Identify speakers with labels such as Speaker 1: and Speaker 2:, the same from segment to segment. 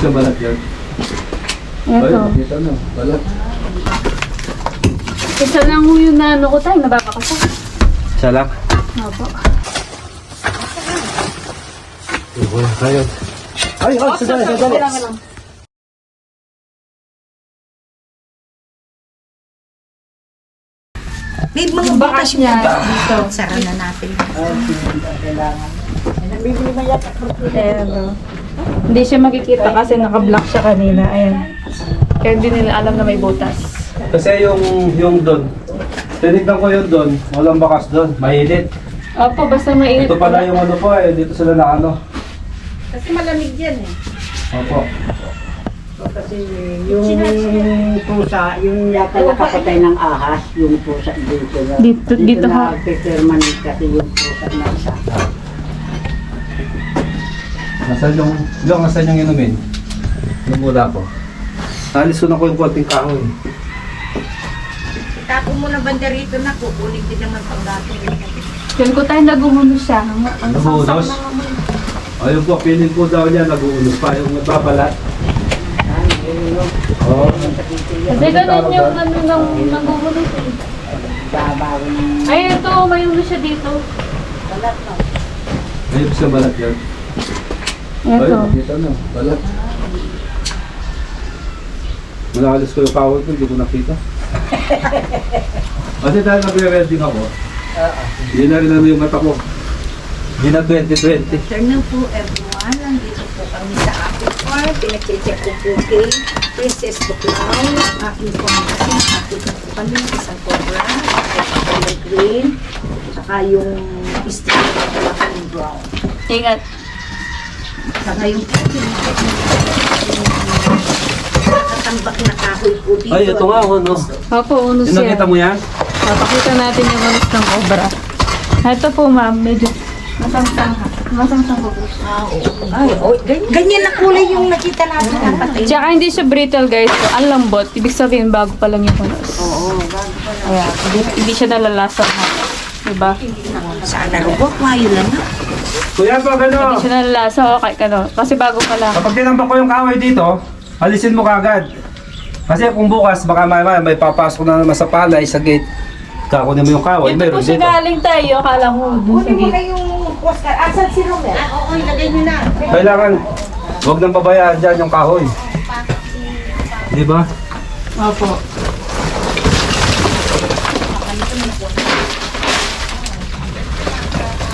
Speaker 1: Sa balat yan. Ay,
Speaker 2: Ito.
Speaker 1: makita na. Balat.
Speaker 2: Isa lang ho yung na ano ko tayo, nababakasa.
Speaker 1: Isa lang.
Speaker 2: Opo.
Speaker 1: Wala kayo. Ay, ay, sadali, sadali.
Speaker 3: May mga
Speaker 2: Bakas
Speaker 3: butas
Speaker 2: niya dito.
Speaker 3: Sara na natin.
Speaker 2: Pero, hindi siya makikita kasi naka-block siya kanina. Ayan. Kaya hindi nila alam na may butas.
Speaker 1: Kasi yung, yung doon, tinignan ko yung doon, walang bakas doon, mahilit.
Speaker 2: Opo, basta mainit.
Speaker 1: Ito pala yung ano po eh, dito sila na ano.
Speaker 3: Kasi malamig yan eh.
Speaker 1: Opo.
Speaker 4: Kasi yung pusa, yung yata nakapatay ng ahas, yung pusa dito. Na,
Speaker 2: Dito- dito
Speaker 4: na
Speaker 2: ha.
Speaker 4: permanent kasi yung pusa na isa.
Speaker 1: Nasaan yung, yung nasaan yung inumin? Yung mula ko. Alis ko na ko yung konting kahoy.
Speaker 3: Itapo mo na banda rito na, kukunin din naman pang gato.
Speaker 2: Yan ko tayo nagumuno siya. Ang, ang
Speaker 1: Nabuhunos? Ayun po, piling po daw niya, nag-uunos pa yung nagbabalat. Oo.
Speaker 2: Kasi ganun yung ano nang nagumuno siya.
Speaker 4: Babaw ng
Speaker 2: Ay, ito, may ulo siya dito.
Speaker 1: Ayun sa balat yan. Ay,
Speaker 2: Ito.
Speaker 1: makita na. Balat. Nakalis ko yung kahoy ko, hindi ko nakita. Kasi dahil nagre-welding ako, hindi na rin ano yung mata ko. Hindi na 2020.
Speaker 3: Afternoon po everyone, nandito po kami sa aking farm. Pinag-check ko po kay Princess Buklaw. Aking pamangkin, aking po kami isang cobra, color green, saka yung string na brown.
Speaker 2: Ingat.
Speaker 3: Saka yung nakatambak na kahoy po dito.
Speaker 1: Ay, ito nga, ano.
Speaker 2: Opo, unos
Speaker 1: Yung nakita
Speaker 2: yan.
Speaker 1: mo yan?
Speaker 2: Papakita natin yung unos ng cobra. Ito po ma'am, medyo masangsang masangsang po.
Speaker 3: Ah, oo. Ay, oh, ganyan, ganyan na kulay yung nakita natin na patay.
Speaker 2: Tsaka hindi siya brittle guys. So, ang lambot. Ibig sabihin bago pa lang yung unos.
Speaker 3: Oo, bago pa lang.
Speaker 2: Ayan. Hindi, hindi siya nalalasa ha. Diba?
Speaker 3: Sana rubok, mayo lang na.
Speaker 1: Kuya, pag ano,
Speaker 2: Hindi siya nalalasa. Okay, ano. Kasi bago pa lang.
Speaker 1: kapag tinambak ko yung kahoy dito, alisin mo kagad. Kasi kung bukas, baka may, may, may papasok na naman sa palay, sa gate. Kakunin mo yung kahoy,
Speaker 2: Ito po
Speaker 1: dito.
Speaker 2: galing tayo. Akala mo dun sa
Speaker 3: Kunin mo na
Speaker 2: gate.
Speaker 3: yung Oscar. Asan si Romel? Ah, oo, ilagay nyo na.
Speaker 1: Kailangan, huwag nang pabayaan dyan yung kahoy. Di ba?
Speaker 2: Opo.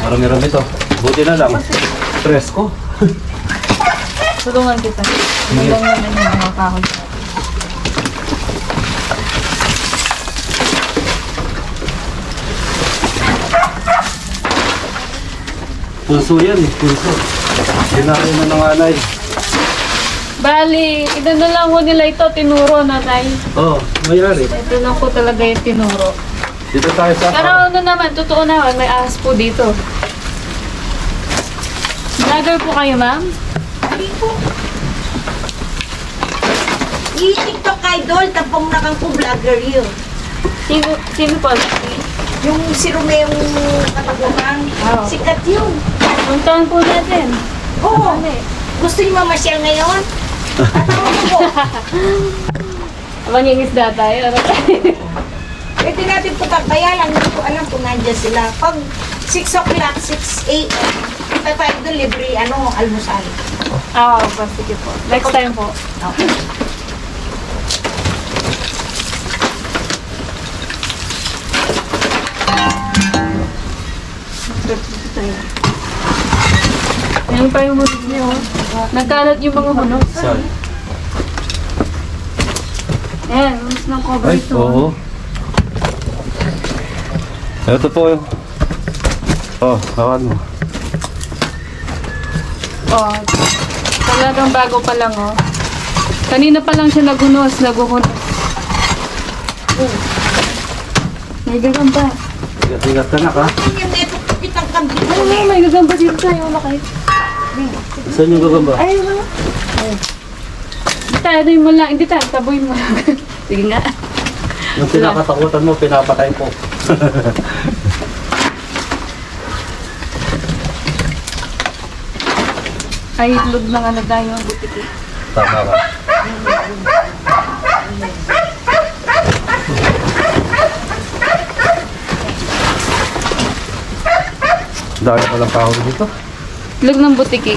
Speaker 1: Marami-rami to. Buti na lang. Presko.
Speaker 2: Tulungan kita. Tulungan naman yung mga kahoy.
Speaker 1: Pulso yan eh, pulso. Dinari na ng anay.
Speaker 2: Bali, ito na lang ho nila ito. Tinuro na tayo.
Speaker 1: Oo, oh, mayari.
Speaker 2: Ito lang po talaga yung tinuro.
Speaker 1: Dito tayo sa...
Speaker 2: Pero ano naman, totoo naman, may ahas po dito. Vlogger po kayo, ma'am?
Speaker 3: Hindi po. I-tiktok idol, tapong nakang po vlogger yun.
Speaker 2: Sino, sino po?
Speaker 3: Yung si Romeo kataguhan,
Speaker 2: Oo.
Speaker 3: sikat yun.
Speaker 2: Ang taon po natin.
Speaker 3: Oo. Gusto niyo mamasyal ngayon? Tatawag ko po.
Speaker 2: Mangingisda tayo. Ano tayo?
Speaker 3: Pwede natin po kaya lang hindi ko alam kung nandiyan sila. Pag 6 o'clock, 6 a.m., kita tayo doon libre, ano, almusal.
Speaker 2: Ah, oh, sige po. Next time po.
Speaker 3: Okay.
Speaker 2: Ayan pa yung hunos niyo. oh. Nagkalat yung mga hunos.
Speaker 1: Saan?
Speaker 2: Ayan, hunos ng cover
Speaker 1: Ay,
Speaker 2: ito.
Speaker 1: oo. Ito po yung... Oh, hawan mo.
Speaker 2: Oh, talagang bago pa lang, oh. Kanina pa lang siya naghunos, naghuhunos. Oh. May gagamba.
Speaker 1: Ingat-ingat ka na ka.
Speaker 2: Ano na, may gagamba dito tayo. Wala kayo.
Speaker 1: Saan yung gagamba?
Speaker 2: Ay, wala. Hindi tayo, ano mo lang. Hindi tayo, taboy mo lang. Sige nga.
Speaker 1: Yung pinakatakutan mo, pinapatay po.
Speaker 2: Ay, itlog ng ano tayo, ang butik eh.
Speaker 1: Tama ka. Dahil palang kahoy dito.
Speaker 2: Lag ng butiki.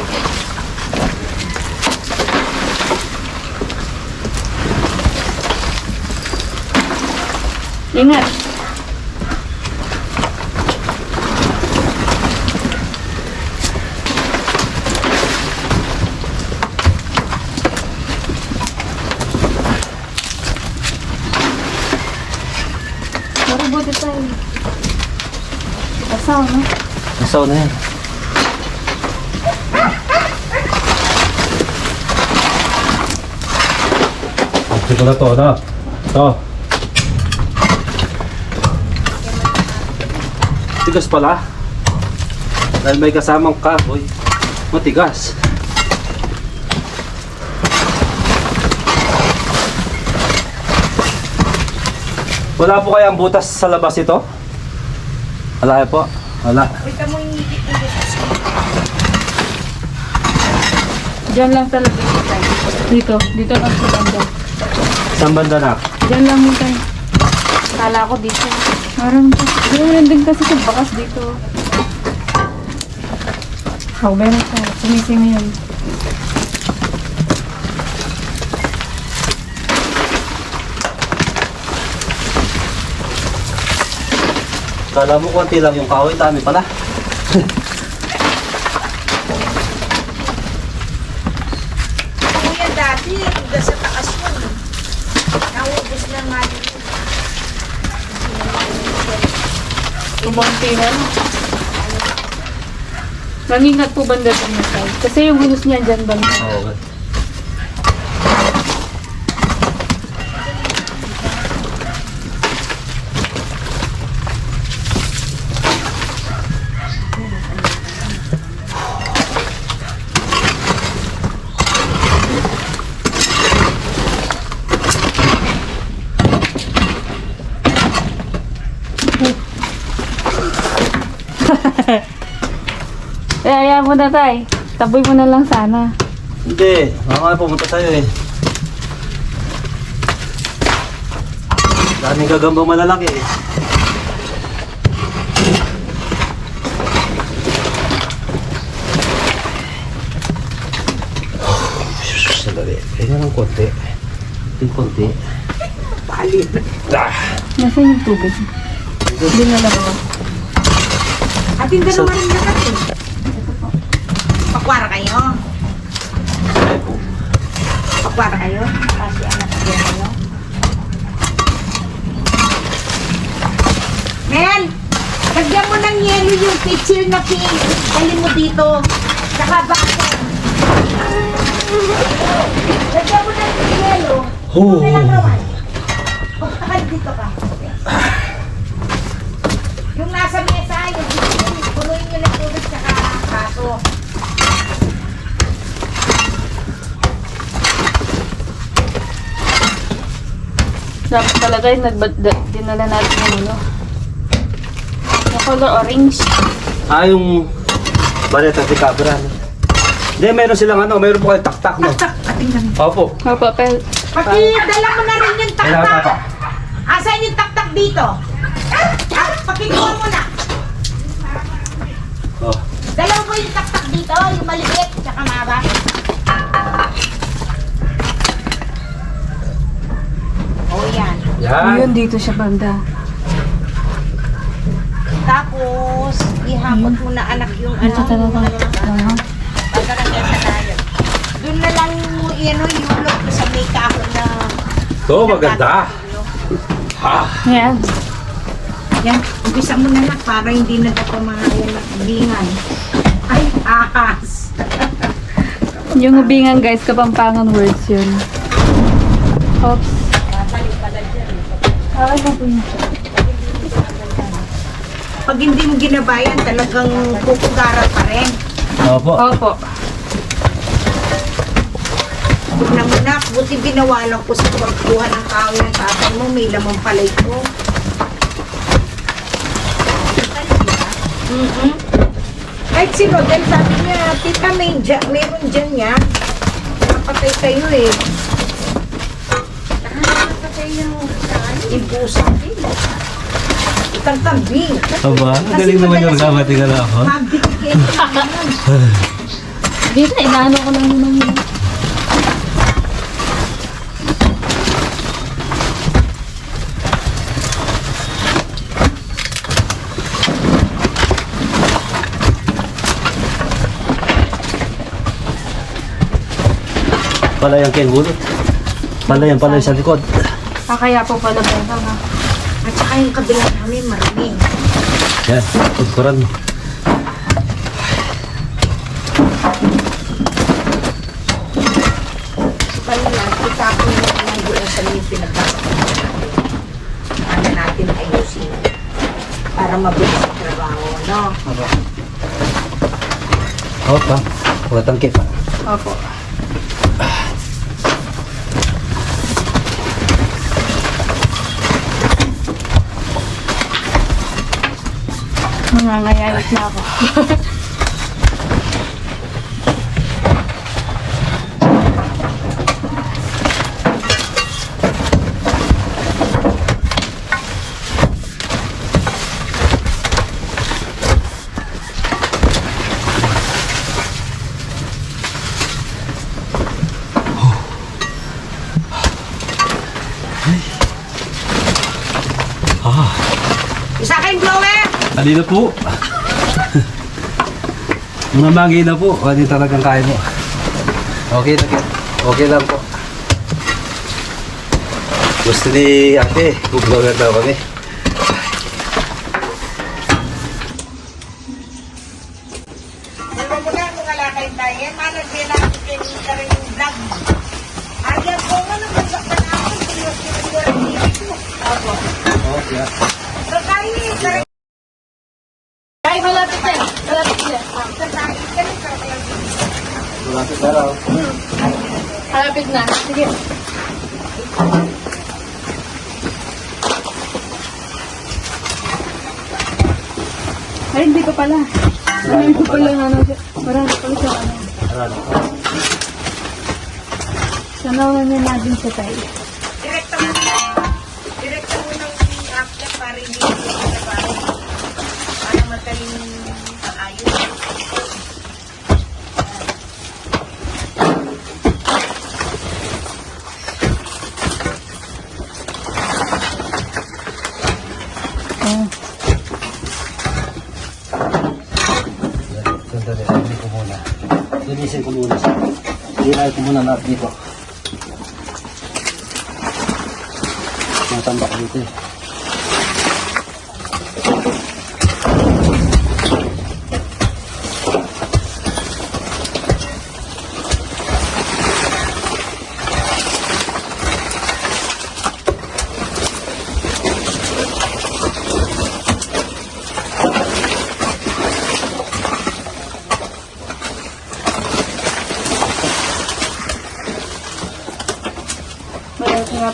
Speaker 2: Ingat. Mara buti tayo. Asaw, no?
Speaker 1: Asaw na yan. Ito ko na to, na. To. Tigas pala. Dahil may kasamang kahoy. Matigas. Wala po kayang butas sa labas ito? Wala po. Wala.
Speaker 2: Diyan lang talaga ito tayo. Dito. Dito lang sa banda.
Speaker 1: Saan banda na?
Speaker 2: Diyan lang mo tayo. Kala ko dito. Meron pa. Meron din kasi sa bakas dito. Oh, meron pa. Sumising yun.
Speaker 1: Kala mo konti lang yung kahoy, dami pala.
Speaker 3: Kuya dati, hanggang sa taas yun. Naubos na nga yun.
Speaker 2: Kumunti na. Mangingat po banda sa mga. Kasi yung hunos niya dyan banda.
Speaker 1: Oo. Okay.
Speaker 2: Eh, ayaw mo na tay. Taboy mo na lang sana.
Speaker 1: Hindi, mga pumunta sa'yo eh. Daming gagambang malalaki eh. Sandali. Kaya ng konti. Yung konti.
Speaker 3: Palit.
Speaker 1: Ah!
Speaker 2: Nasaan yung tubig? Hindi na lang ako.
Speaker 3: Ating dalawa rin na kasi. Pakwara kayo. Pakwara kayo. Kasi anak ko kayo. Men! Lagyan mo ng yelo yung pitchil na pink. Dali mo dito. Saka baso. Lagyan mo ng yelo.
Speaker 1: Oh.
Speaker 3: Naman? Pagkakal dito ka. Yung nasa mesa, yung punuin nyo ng tubig saka baso.
Speaker 2: Dapat talaga yung dinala natin yung ano. Yung color orange.
Speaker 1: Ah, yung baleta de cabra. no? Hindi, meron silang ano, meron po kayo taktak, no?
Speaker 3: Tak, ating lang.
Speaker 1: Opo.
Speaker 2: O, papel.
Speaker 3: Pati, dala mo na rin yung
Speaker 1: Kailangan
Speaker 3: taktak.
Speaker 1: tapak.
Speaker 3: Asan yung taktak dito? Ah, pakikuha mo na.
Speaker 1: Oh.
Speaker 3: Dala mo yung taktak dito, yung maliit, tsaka mahaba. Yan.
Speaker 2: Yun, dito siya banda.
Speaker 3: Tapos, ihakot mo na anak yung ano.
Speaker 2: Ito talaga.
Speaker 3: ano,
Speaker 2: Ano?
Speaker 3: pagkaragyan sa tayo. Doon na lang mo ano, yulog sa may kahon na...
Speaker 1: Ito, maganda. Ha?
Speaker 2: Yan.
Speaker 3: Yan, umpisa mo na lang para hindi na dapat mga yan bingan. Ay, ahas.
Speaker 2: Yung hubingan guys, kapampangan words yun. Oops. Ah, ano po yun?
Speaker 3: Pag hindi mo ginabayan, talagang kukugaran pa rin.
Speaker 1: Opo.
Speaker 2: Opo.
Speaker 3: Huwag na muna, buti binawalan ko sa pagkuha ng kahoy ng tatay mo, may lamang palay ko. Mm-hmm. Kahit si Rodel, sabi niya, tita, may dyan, meron dyan yan. nakapatay sa'yo eh. Nakapatay yung yung pusa. Itang tabi.
Speaker 1: Aba, galing naman yung gamati ka na ako.
Speaker 3: Mabigay ka
Speaker 2: Dito, inaano ko lang naman yun.
Speaker 1: Pala yung kengulot. Pala yan, pala yung sa likod.
Speaker 2: Ah, kaya po pala ba ha?
Speaker 3: At saka yung kabila namin maraming.
Speaker 1: Yan, tugturan mo.
Speaker 3: Kanina, itapon mo lang doon sa mga pinagpasok natin. Ano natin ayusin. Para mabilis ang trabaho, no?
Speaker 1: Opa, wala tangkip.
Speaker 2: Opo. Nangangayayat na ako.
Speaker 3: blower!
Speaker 1: Kanina po. Mga magi na po. Ano talagang kaya mo. Okay na okay. Okay lang po. Gusto ni ate, daw kami.
Speaker 3: Mo na kung alakay tayo, malag din natin kayo ka rin yung vlog. Ayaw ko nga naman sa panahon, sinusuro dito. Opo.
Speaker 1: Oh, yeah.
Speaker 2: Ay, malapit na. Malapit na.
Speaker 1: Malapit na raw.
Speaker 2: Malapit na. Sige. Ay, hindi ko pala. Ano ko pala ano. Marami pala sa ano.
Speaker 1: Arano.
Speaker 2: Sanawan niya natin sa tayo.
Speaker 3: Direkta mo na. Para madaling ayos.
Speaker 2: Oh.
Speaker 1: Sandali, sabi ko muna. Linisin ko muna siya. Hirahin ko muna lahat dito. Natambak dito eh.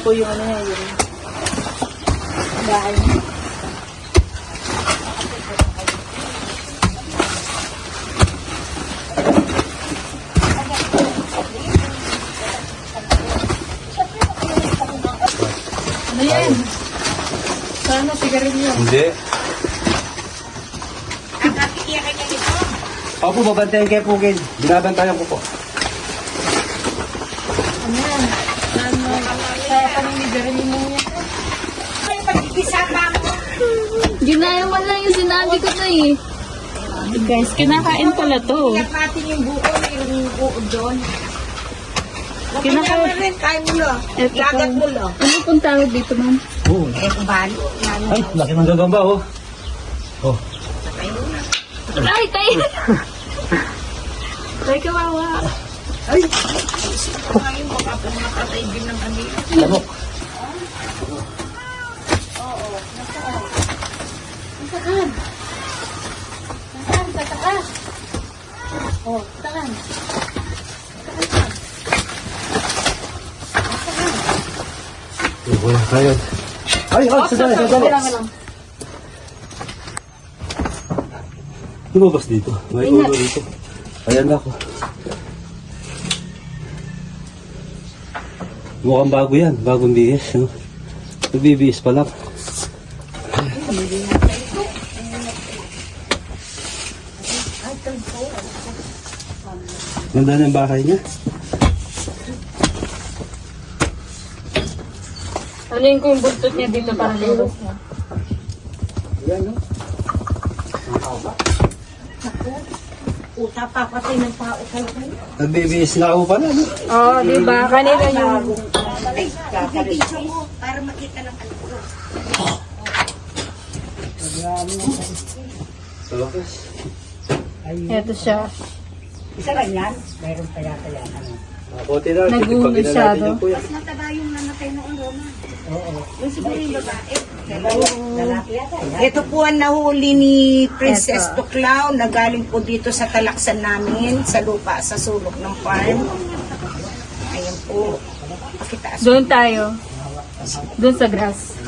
Speaker 2: Po yung ano niya, yung bahay. Ano yan? Sana sigarilyo.
Speaker 1: Hindi.
Speaker 3: Ang kapikiyakin niya nito.
Speaker 1: Opo, babantayan kayo po, Gil. Binabantayan ko po.
Speaker 2: Ginaya mo lang yung sinabi ko na eh. Guys, kinakain pala to.
Speaker 3: Natin yung buo, yung buo doon.
Speaker 2: Kinaka-
Speaker 3: Kinakain kain mo lo.
Speaker 2: Eto
Speaker 3: Gagat
Speaker 2: po.
Speaker 3: mo lo.
Speaker 2: Ano pong tawag dito, ma'am?
Speaker 1: Oo.
Speaker 3: Eh, kung.
Speaker 1: Ay, laki ng gagamba, oh. Oh.
Speaker 2: Ay, tayo! Tay, kawawa.
Speaker 3: Baka po makatay din ng kanila.
Speaker 1: Lamok.
Speaker 2: Saan? Saan? Sa taas. Oh, saan?
Speaker 1: Kayo. Ay, ay, sadali, sadali.
Speaker 2: Kailangan lang.
Speaker 1: Lumabas dito. May ulo dito. Ayan ako. Mukhang bago yan. Bagong bihis. No? Nagbibihis pa lang. Ganda ng bahay niya.
Speaker 2: Alin ko yung buntot niya dito para lulot niya.
Speaker 3: Uta pa patay ng tao kayo.
Speaker 1: Nagbibihis nga ako pala. No?
Speaker 2: Oo, di ba? Kanina yung...
Speaker 3: Ay, video mo para makita ng ano ko.
Speaker 1: Sa lakas.
Speaker 2: Ito siya.
Speaker 4: Isa lang yan. Mayroon pa yata yan. Ano?
Speaker 1: Buti na.
Speaker 2: Nagulo
Speaker 1: titipagin na
Speaker 2: siya,
Speaker 1: kuya.
Speaker 3: Mas mataba yung namatay noon, Roma.
Speaker 4: Oo.
Speaker 3: Yung siguro yung babae.
Speaker 4: Lalaki yata. yan.
Speaker 3: Ito po ang nahuli ni Princess Tuklaw na galing po dito sa talaksan namin sa lupa sa sulok ng farm. Ayan po. Pakitaas.
Speaker 2: Doon tayo. Doon sa grass.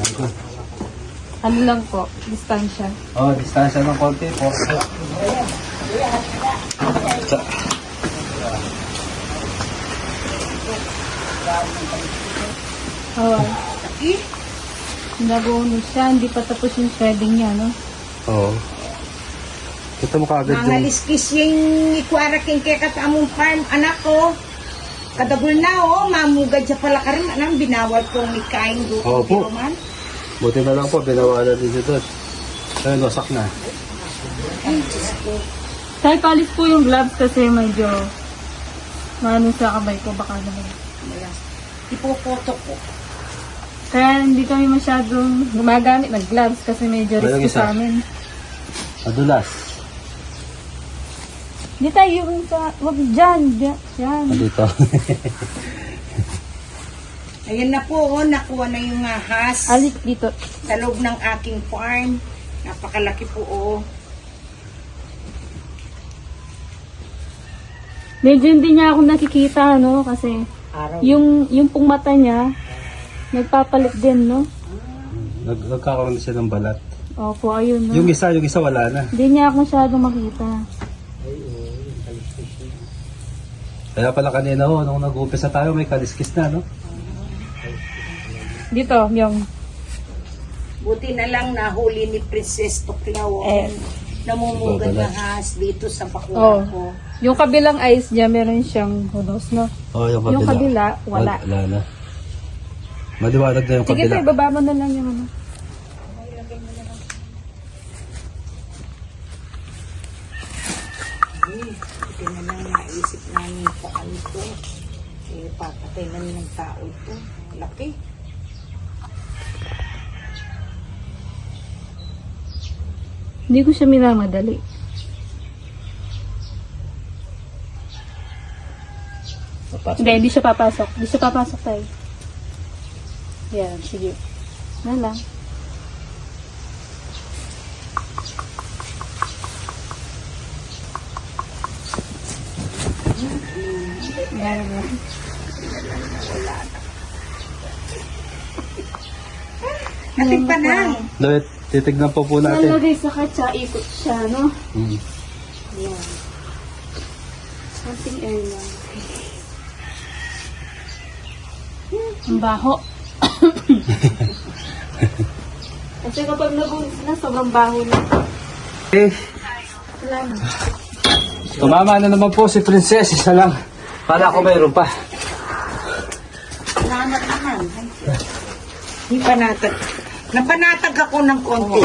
Speaker 2: Ano lang po, distansya.
Speaker 1: Oh, distansya ng konti po. Sa,
Speaker 2: Oo. Naguno siya, hindi pa tapos yung threading niya, no?
Speaker 1: Oo. Kita mo kaagad
Speaker 3: Mga
Speaker 1: yung...
Speaker 3: liskis yung ikwara king kaya katamong farm. Anak ko, kadagol na oh, mamugad siya pala ka rin. Anang binawal kong ikain doon.
Speaker 1: Opo. Buti na lang po, binawalan din siya doon. Ayun, wasak na.
Speaker 3: Ay, Diyos ko.
Speaker 2: Kahit palis po yung gloves kasi medyo maano sa kamay ko, baka naman.
Speaker 3: Ipopoto ko.
Speaker 2: Kaya hindi kami masyadong gumagamit ng gloves kasi medyo
Speaker 1: Walang
Speaker 2: risky
Speaker 1: isa.
Speaker 2: sa amin.
Speaker 1: Madulas.
Speaker 2: Hindi tayo yung sa, wag dyan, dyan, yan.
Speaker 1: Dito.
Speaker 3: Ayan na po, oh, nakuha na yung ahas
Speaker 2: Alis dito.
Speaker 3: sa loob ng aking farm. Napakalaki po, oh.
Speaker 2: Medyo hindi niya ako nakikita, no? Kasi
Speaker 4: Araw.
Speaker 2: yung, yung pong mata niya, nagpapalit din, no?
Speaker 1: Nag nagkakaroon siya ng balat.
Speaker 2: Opo, ayun, no?
Speaker 1: Yung isa, yung isa wala na.
Speaker 2: Hindi niya ako masyadong makita.
Speaker 1: Kaya pala kanina ho, nung nag-umpisa tayo, may kaliskis na, no?
Speaker 2: Dito, yung,
Speaker 3: Buti na lang nahuli ni Princess Tuklaw.
Speaker 2: Eh.
Speaker 3: Namumugad na ahas dito sa
Speaker 2: Oh.
Speaker 3: bakura ko.
Speaker 2: yung kabilang eyes niya, meron siyang hunos, no?
Speaker 1: Oo, oh, yung kabila.
Speaker 2: Yung kabila, wala.
Speaker 1: Wala na. Maliwanag na yung
Speaker 2: Sige
Speaker 1: kabila.
Speaker 2: tayo, ibaba mo na lang yung ano.
Speaker 3: Eh, Buti na lang naisip namin pa ano to. Eh, papatay na ng tao to. Laki.
Speaker 2: Hindi ko siya minamadali.
Speaker 1: Papasok.
Speaker 2: Hindi, hindi siya papasok. Hindi siya papasok tayo. Yan, sige. Na lang. Yan lang.
Speaker 3: Ating panang.
Speaker 1: Dawit, titignan po po natin.
Speaker 2: Nalagay sa katsa, ikot siya, no?
Speaker 1: Hmm.
Speaker 2: Yan. Something air lang. Ang baho. Kasi kapag nagulis na, sobrang baho na.
Speaker 1: Eh,
Speaker 2: Wala na.
Speaker 1: tumama na naman po si Princess. Isa lang. Kala ko mayroon pa.
Speaker 3: Salamat naman. Hindi panatag. Napanatag ako ng konti.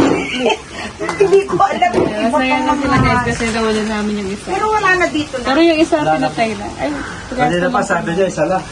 Speaker 3: Hindi ko alam. Iba pa
Speaker 2: Masaya na sila guys
Speaker 3: naman.
Speaker 2: kasi nawala namin yung isa.
Speaker 3: Pero wala na dito na.
Speaker 2: Pero yung isa pinatay na. Ay,
Speaker 1: Kanina pa sabi niya, isa lang.